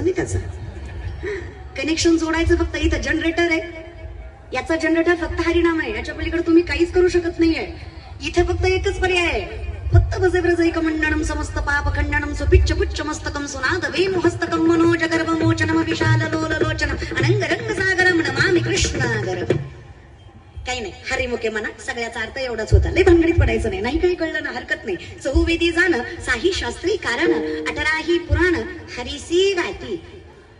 असं नाही त्याचं कनेक्शन जोडायचं फक्त इथं जनरेटर आहे. याचा जनरेटर फक्त हरिनाम आहे. याच्या पलीकडे तुम्ही काहीच करू शकत नाहीये. इथे फक्त एकच पर्याय आहे. फक्त भजे ब्रजैक मंडणम समस्त पाप खंडनम सुपिच्च पुच्च मस्तकम सुनाद वेणुहस्तकम मनोज गर्भ मोचनम विशाल लोल लोचनम. अनंग रंग सागरम नमामि कृष्णागरम. काही नाही. हरिमुखे म्हणा सगळ्याचा अर्थ एवढाच होता. लय भानगडीत पडायचं नाही. नाही काही कळलं ना हरकत नाही. चहुवेदी जाणं साही शास्त्री कारण अठराही पुराण हरिसी गाठी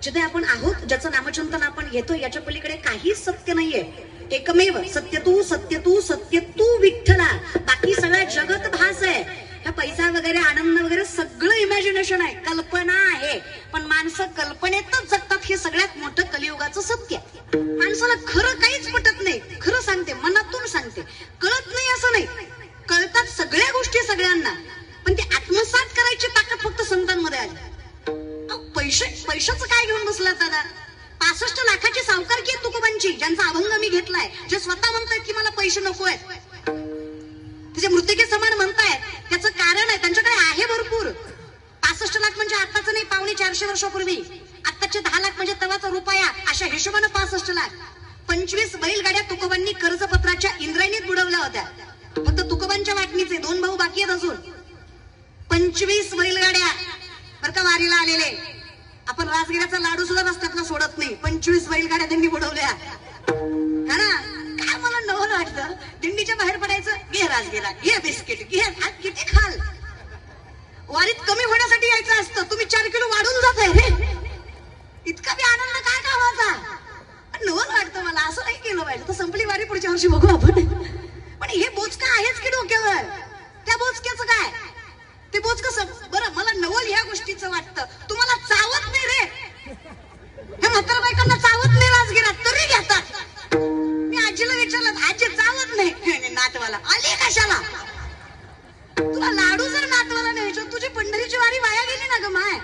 जिथे आपण आहोत ज्याचं नामचिंतन आपण घेतो याच्या पलीकडे काहीच सत्य नाहीये. एकमेव सत्य तू सत्य तू सत्य तू विठ्ठला. बाकी सगळं जगत भास आहे. ह्या पैसा वगैरे आनंद वगैरे सगळं इमॅजिनेशन आहे. कल्पना आहे. पण माणसं कल्पनेतच जगतात हे सगळ्यात मोठं कलियुगाचं सत्य. आहे. माणसाला खरं काहीच पटत सांगते कळत नाही असं नाही. कळतात सगळ्या गोष्टी सगळ्यांना. पण ते आत्मसात करायची ताकद फक्त संतांमध्ये आली. पैसे पैशाचं काय घेऊन बसला दादा? पासष्ट लाखाची सावकारकी आहे तुकोबांची ज्यांचा अभंग मी घेतलाय जे स्वतः म्हणतायत की मला पैसे नको आहेत. त्याचे मृतिके समान म्हणतायत त्याचं कारण आहे त्यांच्याकडे आहे भरपूर. पासष्ट लाख म्हणजे आताच नाही पावणे चारशे वर्षापूर्वी. आताचे दहा लाख म्हणजे तवाचा रुपया अशा हिशोबानं पासष्ट लाख. पंचवीस बैलगाड्या तुकोबांनी कर्जपत्राच्या इंद्रायणीत बुडवल्या होत्या. फक्त तुकोबांच्या वाटणीचे दोन भाऊ बाकी आहेत अजून. पंचवीस बैलगाड्या बर का वारीला आलेले. आपण राजगिराचा लाडू सुद्धा रस्त्यातला सोडत नाही. पंचवीस बैलगाड्या त्यांनी बुडवल्या. हा ना? काय मला नवल वाटतं? दिंडीच्या बाहेर पडायचं घे राजगिरा घे बिस्किट घे आज किती खाल वारीत कमी होण्यासाठी यायचं असतं तुम्ही चार किलो वाढून जात आहे रे इतका बी आनंद काय कामाचा पण नवल वाटतं मला असं नाही केलं पाहिजे तर संपली वारी पुढच्या वर्षी बघू आपण पण हे बोचका आहेच की डोक्यावर त्या बोचक्याचं काय ते बोच कसं बरं मला नवल ह्या गोष्टीचं वाटतं. तुम्हाला चावत नाही रे. हे म्हातारा बायकांना चावत नाही राजगिरात तरी घेतात मी आजीला विचारलं आजी चावत नाही. नातवाला आली कशाला? तुला लाडू जर नातवाला न्यायचं तुझी पंढरीची वारी वाया गेली ना ग माय.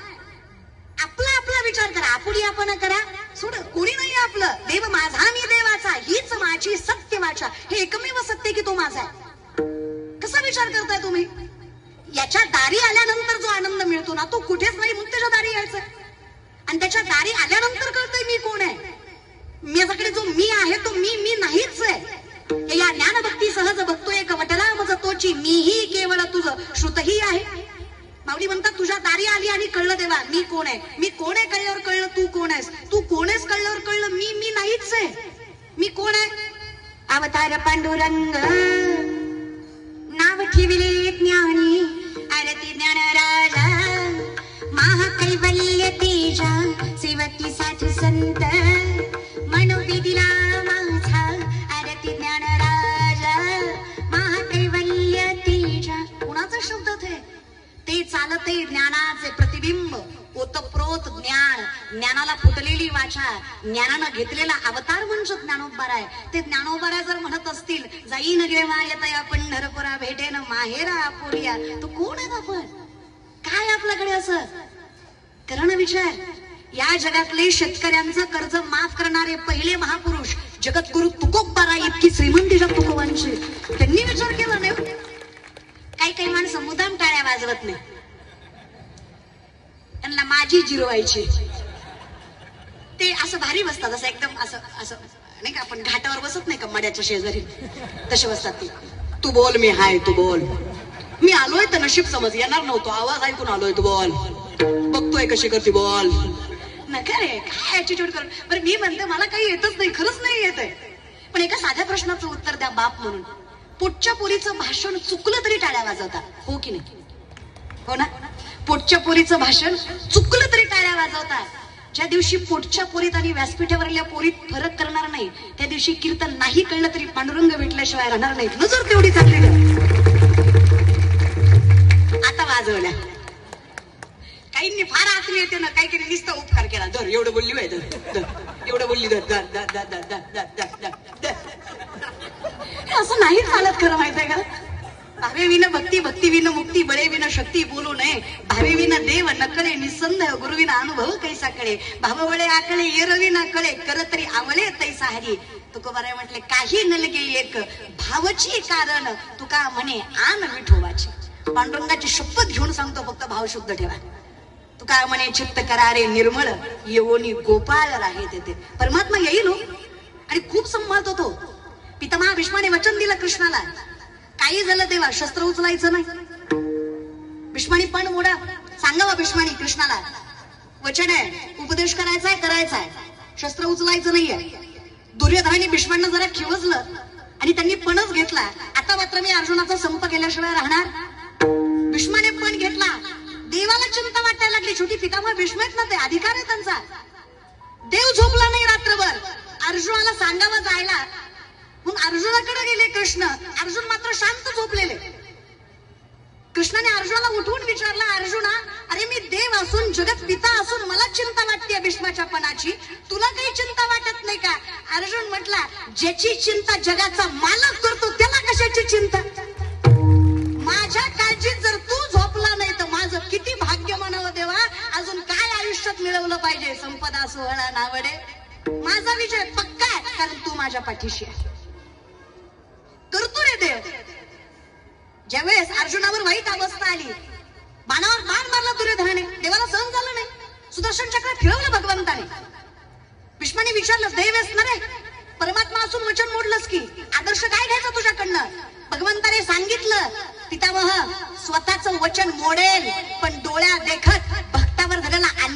आपला आपला विचार करा. आपुडी आपण करा. सोड कोणी नाही आपलं. देव माझा मी देवाचा. हीच माझी सत्य वाचा हे एकमेव सत्य की तो माझा आहे. कसा विचार करताय तुम्ही? याच्या दारी आल्यानंतर जो आनंद मिळतो ना तो कुठेच नाही मग त्याच्या दारी यायचं. आणि त्याच्या दारी आल्यानंतर कळतंय मी कोण आहे. माझ्याकडे जो मी आहे तो मी मी नाहीच आहे. या या ज्ञानभक्ती सहज बघतोय कवटला मज तोची मीही केवळ तुझं श्रुतही आहे. माऊली म्हणतात तुझ्या दारी आली आणि कळलं देवा मी कोण आहे? मी कोण आहे कळल्यावर कळलं तू कोण आहेस? तू कोण आहेस कळल्यावर कळलं मी मी नाहीच आहे. मी कोण आहे? अवतार पांडुरंग नाव ठेविले. वल्य तेजा सेवकी साधू संत. मनोविधीला माझा आरती ज्ञान राजा. महाकैवल्य तेजा. कुणाचा शब्द ते? ते चालते ज्ञानाचे प्रतिबिंब ओतप्रोत ज्ञान. ज्ञानाला फुटलेली वाचा ज्ञानानं घेतलेला अवतार म्हणजे ज्ञानोबार ते ज्ञानोबारा जर म्हणत असतील जाईन घेवा येता पंढरपुरा भेटेन माहेरा आपुरिया तो कोण आहे आपण काय आपल्याकडे असं? करा ना विचार या जगातले शेतकऱ्यांचं कर्ज माफ करणारे पहिले महापुरुष जगद्गुरु तुकोबारा इतकी श्रीमंती जग तुकोबांची? त्यांनी विचार केला नाही हो. काही काही माणसं मुदाम टाळ्या वाजवत नाही. त्यांना माझी जिरवायची. ते असं भारी बसतात असं एकदम असं असं नाही का आपण घाटावर बसत नाही का मड्याच्या शेजारी? तसे बसतात ते. तू बोल मी हाय तू बोल. मी आलोय तर नशीब समज येणार नव्हतो आवाज ऐकून आलोय तू बोल. बघतोय कशी करते बोल. नका रे काय ऍटिट्यूड करून? बरं मी म्हणते मला काही येतच नाही खरंच नाही येत आहे. पण एका साध्या प्रश्नाचं उत्तर द्या बाप म्हणून. पोटच्या पोरीचं भाषण चुकलं तरी टाळ्या वाजवतात हो की नाही? हो ना? पोटच्या पोरीचं भाषण चुकलं तरी टाळ्या वाजवतात ज्या दिवशी पोटच्या पोरीत आणि व्यासपीठावरल्या पोरीत फरक करणार नाही त्या दिवशी कीर्तन नाही कळलं तरी पांडुरंग भेटल्याशिवाय राहणार नाही नजर तेवढी चाललेली आता वाजवल्या. काहींनी फार आतली येते ना काही काही नुसता उपकार केला. धर एवढं बोलली बाय धर धर. एवढं बोलली धर धर धर धर धर धर धर धर धर असं नाही चालत खरं माहीत आहे का? भावे विन भक्ती भक्ती विन मुक्ती बळे विन शक्ती बोलू नये. भावे विन देव नकळे निसंद गुरुविना अनुभव कैसा कळे? भाववळे आकळे येरवी ना कळे करतरी आवळे तैसा हरी. तुकोबाराय म्हटले काही नलगे एक. भावची कारण तुका म्हणे आन विठोबाची. पांडुरंगाची शपथ घेऊन सांगतो फक्त भाव शुद्ध ठेवा. तू काय म्हणे चित्त करारे निर्मळ येवोनी गोपाळ राहे तेथे. परमात्मा येईल हो. आणि खूप संभाळतो तो. पितामहा भीष्माने वचन दिलं कृष्णाला. काही झालं तेव्हा शस्त्र उचलायचं नाही. भीष्मानी पण मोडा. सांगावा भीष्मानी कृष्णाला. वचन आहे उपदेश करायचा आहे करायचा आहे. शस्त्र उचलायचं नाहीये. दुर्योधनाने भीष्मांना जरा खिवजलं आणि त्यांनी पणच घेतला. आता मात्र मी अर्जुनाचा संप केल्याशिवाय राहणार. भीष्माने पण घेतला. देवाला चिंता वाटायला लागली. छोटी पितामह भीष्म आहेत ना ते अधिकार आहे त्यांचा. देव झोपला नाही रात्रभर. अर्जुनाला सांगावं जायला. मग अर्जुनाकडे गेले कृष्ण. अर्जुन मात्र शांत झोपलेले. कृष्णाने अर्जुनाला उठवून विचारला अर्जुना अरे मी देव असून जगत पिता असून मला चिंता वाटते भीष्माच्या पणाची. तुला काही चिंता वाटत नाही का? अर्जुन म्हटला ज्याची चिंता जगाचा मालक करतो त्याला कशाची चिंता? आयुष्यात पाहिजे. संपदा सोहळा नावडे. माझा विजय पक्का आहे कारण तू माझ्या पाठीशी आहे. करतो रे देव. ज्यावेळेस अर्जुनावर वाईट अवस्था आली बाणावर बाण मारला दुर्योधनाने देवाला सहन झालं नाही. सुदर्शन चक्र फिरवलं भगवंताने. भीष्माने विचारलं दैवेस ना रे? परमात्मा असून वचन मोडलंस की? आदर्श काय घ्यायचा तुझ्याकडनं? भगवंताने सांगितलं पितामह स्वतःच वचन मोडेल पण डोळ्या देखत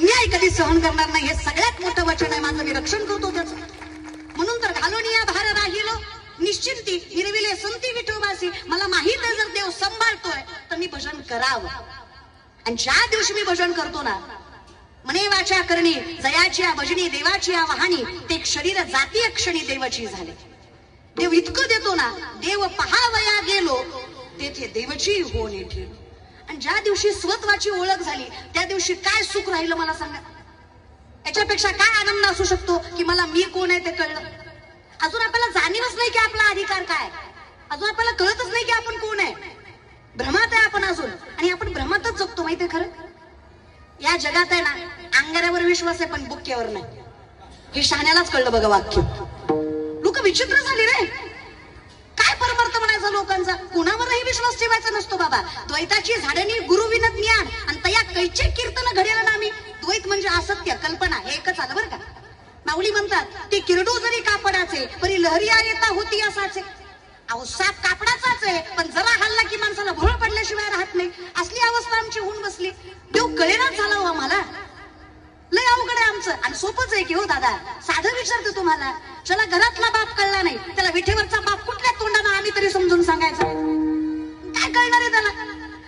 अन्याय कधी सहन करणार नाही? हे सगळ्यात मोठं वचन आहे. माझं मी रक्षण करतो त्याच. म्हणून तर घालून या भार राहिलो निश्चिंती हिरविले संती विठोबासी. मला माहीत आहे जर देव सांभाळतोय तर मी भजन करावं. आणि ज्या दिवशी मी भजन करतो ना मने वाचा करणी जयाची या भजनी देवाची या वाहनी ते शरीर जातीय क्षणी देवाची झाले. देव इतकं देतो ना देव पहावया गेलो तेथे देवची होणे ठेव आणि ज्या दिवशी स्वत्वाची ओळख झाली त्या दिवशी काय सुख राहिलं मला सांगा? याच्यापेक्षा काय आनंद असू शकतो की मला मी कोण आहे ते कळलं? अजून आपल्याला जाणीवच नाही की आपला अधिकार काय अजून आपल्याला कळतच नाही की आपण कोण आहे. भ्रमात आहे आपण अजून. आणि आपण भ्रमातच जगतो माहितीये खरं? या जगात आहे ना अंगाऱ्यावर विश्वास आहे पण बुक्क्यावर नाही. हे शहाण्यालाच कळलं बघा वाक्य. लोक विचित्र झाली रे. परमार्थ लोकांचा कुणावरही विश्वास ठेवायचा नसतो बाबा. द्वैताची झाडणी गुरुविनत ज्ञान. आणि तया कैचे कीर्तन घडेल ना आम्ही. द्वैत म्हणजे असत्य कल्पना हे एकच आलं बरं का. माऊली म्हणतात ते किरडू जरी कापडाचे परी लहरी येता होती असाचे. अहो साप कापडाचाच आहे पण जरा हल्ला की माणसाला भोळ पडल्याशिवाय राहत नाही. असली अवस्था आमची होऊन बसली. देव कळेनाच झाला हो आम्हाला. लय अवघड आहे आमचं. आणि सोपंच आहे की हो दादा. साधं विचारते तुम्हाला. चला घरातला बाप कळला नाही. त्याला विठेवरचा बाप कुठल्या तोंडाला आम्ही तरी समजून सांगायचा? काय कळणार आहे त्याला?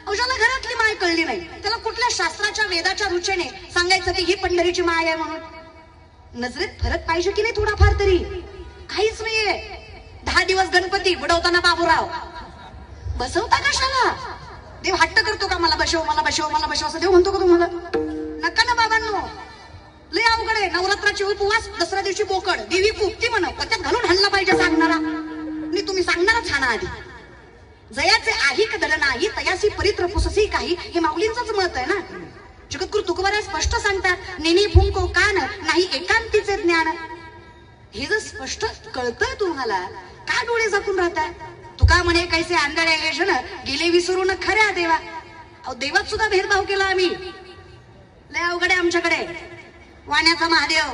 अहो, ज्याला घरातली माय कळली नाही त्याला कुठल्या शास्त्राच्या वेदाच्या रुचेने सांगायचं की ही पंढरीची माय आहे म्हणून? नजरेत फरक पाहिजे की नाही थोडाफार तरी? काहीच नाहीये. दहा दिवस गणपती बुडवताना बाबूराव. बसवता कशाला? देव हट्ट करतो का मला बसव मला बसव मला बसव असं देव म्हणतो का तुम्हाला? नका ना बाबांनो. लय अवघड आहे. नवरात्राची उपवास दसऱ्या दिवशी बोकड देवी पोपती म्हण पत्यात घालून हल्ला पाहिजे सांगणारा. आणि तुम्ही सांगणारच हा आधी. जयाचे आही कदड नाही तयासी परित्र पुससी काही हे माऊलींचंच मत आहे ना. जगद्गुरु तुकोबारा स्पष्ट सांगतात नेनी फुंको कान नाही एकांतीचे ज्ञान. हे जर स्पष्ट कळतंय तुम्हाला का डोळे झाकून राहताय तुका म्हणे कैसे आंधळे हे गेले विसरून खऱ्या देवा. अहो देवात सुद्धा भेदभाव केला आम्ही. लय अवघड आहे आमच्याकडे. वाण्याचा महादेव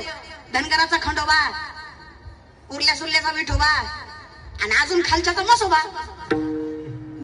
धनगराचा खंडोबा उरल्या सुरल्याचा विठोबा आणि अजून खालच्याचा मसोबा